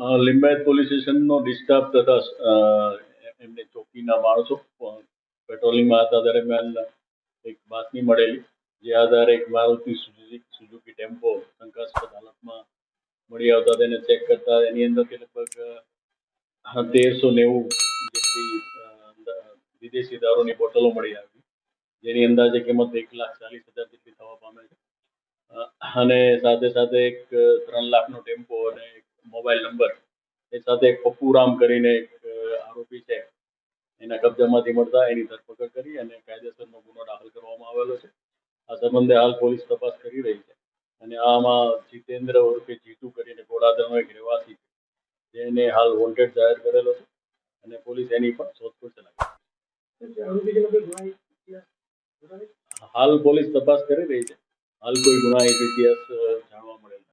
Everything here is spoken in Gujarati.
લિંબાયત પોલીસ સ્ટેશનનો ડિસ્ટાફ તથા એમને ચોકીના માણસો પેટ્રોલિંગમાં હતા દરમિયાન એક બાતમી મળેલી, જે આધારે એક મારુતિ સુઝુકી સુઝુકી ટેમ્પો શંકાસ્પદ હાલતમાં મળી આવતા તેને ચેક કરતા એની અંદરથી લગભગ તેરસો નેવું જેટલી વિદેશી દારૂની બોટલો મળી આવી, જેની અંદાજે કિંમત એક લાખ ચાલીસ હજાર જેટલી થવા પામે છે. અને સાથે સાથે એક, ત્રણ લાખનો ટેમ્પો અને મોબાઈલ નંબર. એ સાથે પપ્પુરામ કરીને એક આરોપી છે. એના કબજામાંથી મળતા એની ધરપકડ કરી અને કાયદેસરનો ગુનો દાખલ કરવામાં આવેલો છે. આ સંબંધે હાલ પોલીસ તપાસ કરી રહી છે. અને આમાં જીતેન્દ્ર ઉર્ફે જીતુ કરીને ગોળાધરનો એક રહેવાસી છે. જેને હાલ વોન્ટેડ જાહેર કરેલો છે અને પોલીસ એની પણ શોધખોળ ચલાવી હાલ પોલીસ તપાસ કરી રહી છે. હાલ કોઈ ગુનાહિત ઇતિહાસ જાણવા મળેલ